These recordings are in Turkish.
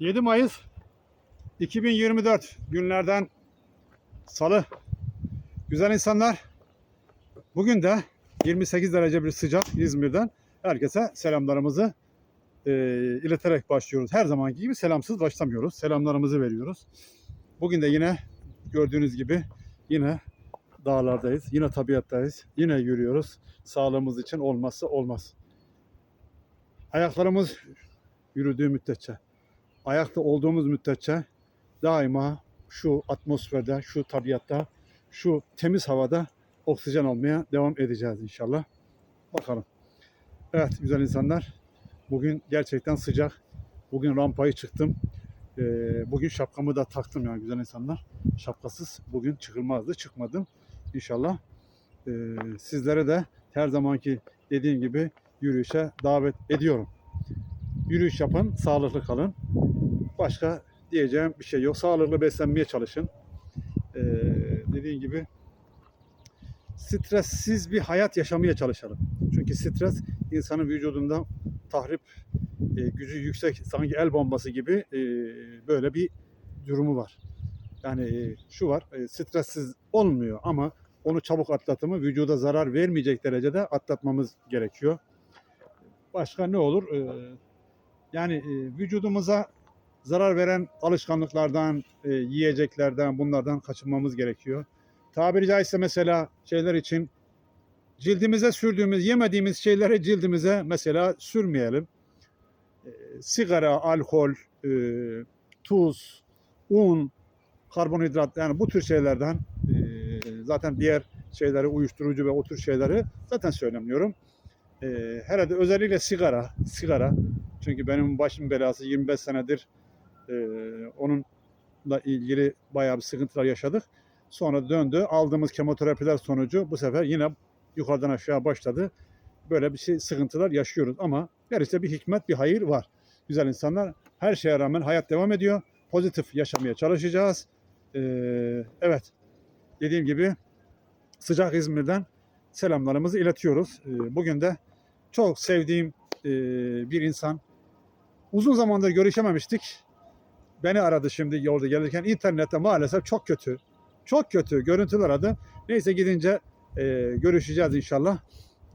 7 Mayıs 2024 günlerden salı. Güzel insanlar. Bugün de 28 derece bir sıcak İzmir'den herkese selamlarımızı e, ileterek başlıyoruz. Her zamanki gibi selamsız başlamıyoruz. Selamlarımızı veriyoruz. Bugün de yine gördüğünüz gibi yine dağlardayız. Yine tabiattayız. Yine yürüyoruz. Sağlığımız için olmazsa olmaz. Ayaklarımız yürüdüğü müddetçe, ayakta olduğumuz müddetçe daima şu atmosferde, şu tabiatta, şu temiz havada oksijen almaya devam edeceğiz inşallah. Bakalım. Evet güzel insanlar. Bugün gerçekten sıcak. Bugün rampayı çıktım. Ee, bugün şapkamı da taktım yani güzel insanlar. Şapkasız bugün çıkılmazdı. Çıkmadım. İnşallah ee, sizlere de her zamanki dediğim gibi yürüyüşe davet ediyorum. Yürüyüş yapın, sağlıklı kalın. Başka diyeceğim bir şey yok. Sağlıklı beslenmeye çalışın. Ee, dediğim gibi stressiz bir hayat yaşamaya çalışalım. Çünkü stres insanın vücudunda tahrip e, gücü yüksek sanki el bombası gibi e, böyle bir durumu var. Yani e, şu var e, stressiz olmuyor ama onu çabuk atlatımı vücuda zarar vermeyecek derecede atlatmamız gerekiyor. Başka ne olur? E, yani e, vücudumuza zarar veren alışkanlıklardan, e, yiyeceklerden, bunlardan kaçınmamız gerekiyor. Tabiri caizse mesela şeyler için cildimize sürdüğümüz, yemediğimiz şeyleri cildimize mesela sürmeyelim. E, sigara, alkol, e, tuz, un, karbonhidrat yani bu tür şeylerden e, zaten diğer şeyleri uyuşturucu ve o tür şeyleri zaten söylemiyorum. E, herhalde özellikle sigara, sigara çünkü benim başım belası 25 senedir e, onunla ilgili bayağı bir sıkıntılar yaşadık. Sonra döndü. Aldığımız kemoterapiler sonucu bu sefer yine yukarıdan aşağı başladı. Böyle bir şey sıkıntılar yaşıyoruz ama her işte bir hikmet, bir hayır var. Güzel insanlar her şeye rağmen hayat devam ediyor. Pozitif yaşamaya çalışacağız. Ee, evet. Dediğim gibi sıcak İzmir'den selamlarımızı iletiyoruz. Ee, bugün de çok sevdiğim e, bir insan. Uzun zamandır görüşememiştik. Beni aradı şimdi yolda gelirken. internette maalesef çok kötü. Çok kötü görüntüler aradı. Neyse gidince e, görüşeceğiz inşallah.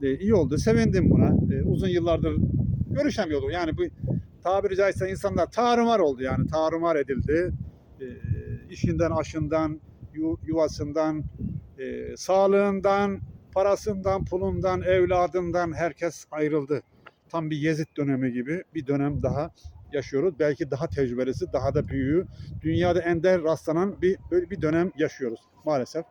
E, iyi oldu. Sevindim buna. E, uzun yıllardır görüşemiyorduk. Yani bu tabiri caizse insanlar tarumar oldu yani. Tarumar edildi. E, işinden, aşından, yu- yuvasından, e, sağlığından, parasından, pulundan, evladından herkes ayrıldı. Tam bir Yezid dönemi gibi bir dönem daha yaşıyoruz. Belki daha tecrübelisi, daha da büyüğü. Dünyada ender rastlanan bir böyle bir dönem yaşıyoruz maalesef.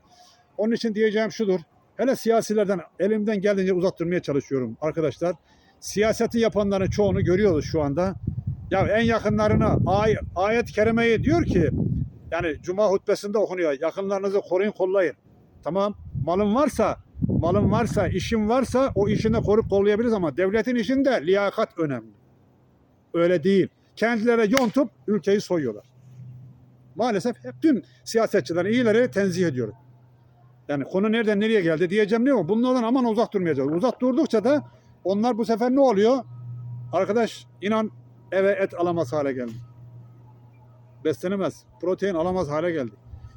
Onun için diyeceğim şudur. Hele siyasilerden elimden geldiğince uzak durmaya çalışıyorum arkadaşlar. Siyaseti yapanların çoğunu görüyoruz şu anda. Ya en yakınlarına ay, ayet-i kerimeyi diyor ki yani cuma hutbesinde okunuyor. Yakınlarınızı koruyun, kollayın. Tamam. Malın varsa, malın varsa, işin varsa o işini korup kollayabiliriz ama devletin işinde liyakat önemli. Öyle değil. Kendilerine yontup ülkeyi soyuyorlar. Maalesef hep tüm siyasetçilerin iyileri tenzih ediyorum. Yani konu nereden nereye geldi diyeceğim ne o? Bunlardan aman uzak durmayacağız. Uzak durdukça da onlar bu sefer ne oluyor? Arkadaş inan eve et alamaz hale geldi. Beslenemez. Protein alamaz hale geldi.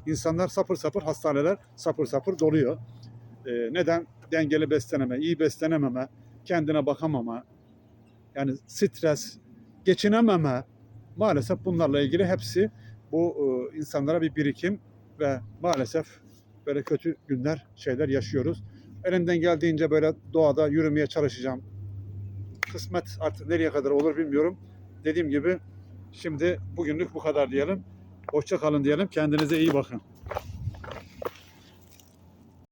İnsanlar sapır sapır hastaneler sapır sapır doluyor. Ee, neden? Dengeli besleneme, iyi beslenememe, kendine bakamama, yani stres, geçinememe maalesef bunlarla ilgili hepsi bu e, insanlara bir birikim ve maalesef böyle kötü günler, şeyler yaşıyoruz. Elimden geldiğince böyle doğada yürümeye çalışacağım. Kısmet artık nereye kadar olur bilmiyorum. Dediğim gibi şimdi bugünlük bu kadar diyelim. Hoşça kalın diyelim. Kendinize iyi bakın.